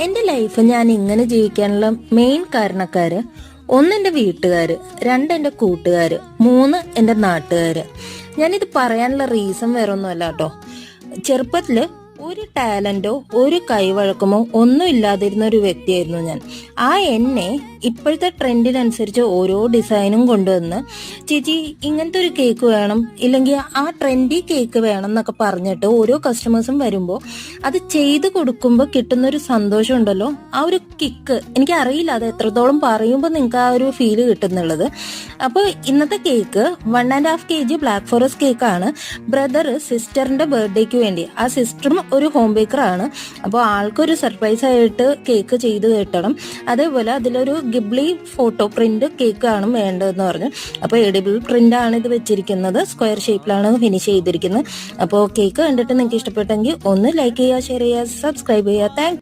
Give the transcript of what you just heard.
എന്റെ ലൈഫ് ഞാൻ ഇങ്ങനെ ജീവിക്കാനുള്ള മെയിൻ കാരണക്കാര് ഒന്ന് എന്റെ വീട്ടുകാര് രണ്ട് എന്റെ കൂട്ടുകാര് മൂന്ന് എന്റെ നാട്ടുകാര്. ഞാനിത് പറയാനുള്ള റീസൺ വേറെ ഒന്നുമല്ല കേട്ടോ. ചെറുപ്പത്തിൽ ഒരു ടാലന്റോ ഒരു കൈവഴക്കമോ ഒന്നും ഇല്ലാതിരുന്ന ഒരു വ്യക്തിയായിരുന്നു ഞാൻ. ആ എന്നെ ഇപ്പോഴത്തെ ട്രെൻഡിനനുസരിച്ച് ഓരോ ഡിസൈനും കൊണ്ടുവന്ന് ചേച്ചി ഇങ്ങനത്തെ ഒരു കേക്ക് വേണം. ഇല്ലെങ്കിൽ ആ ട്രെൻഡി കേക്ക് വേണം എന്നൊക്കെ പറഞ്ഞിട്ട് ഓരോ കസ്റ്റമേഴ്സും വരുമ്പോൾ അത് ചെയ്ത് കൊടുക്കുമ്പോൾ കിട്ടുന്ന ഒരു സന്തോഷം ഉണ്ടല്ലോ. ആ ഒരു കിക്ക് എനിക്ക് അറിയില്ല. അത് എത്രത്തോളം പറയുമ്പോൾ നിങ്ങൾക്ക് ആ ഒരു ഫീൽ കിട്ടുന്നുള്ളത്. അപ്പോൾ ഇന്നത്തെ cake one and half K G black forest കേക്കാണ് ബ്രദർ സിസ്റ്ററിന്റെ ബർത്ത്ഡേക്ക് വേണ്ടി. ആ സിസ്റ്ററും ഒരു ഹോം ബേക്കറാണ് അപ്പോൾ ആൾക്കൊരു സർപ്രൈസ് ആയിട്ട് കേക്ക് ചെയ്ത് കിട്ടണം. അതേപോലെ അതിലൊരു ഗിബ്ലി ഫോട്ടോ പ്രിന്റ് കേക്കാണ് വേണ്ടതെന്ന് പറഞ്ഞു. അപ്പോൾ എഡിബിൾ പ്രിന്റ് ആണ് ഇത് വെച്ചിരിക്കുന്നത്. സ്ക്വയർ ഷേപ്പിലാണ് ഫിനിഷ് ചെയ്തിരിക്കുന്നത്. അപ്പോൾ കേക്ക് കണ്ടിട്ട് നിങ്ങൾക്ക് ഇഷ്ടപ്പെട്ടെങ്കിൽ ഒന്ന് ലൈക്ക് ചെയ്യുക ഷെയർ ചെയ്യുക സബ്സ്ക്രൈബ് ചെയ്യുക. താങ്ക്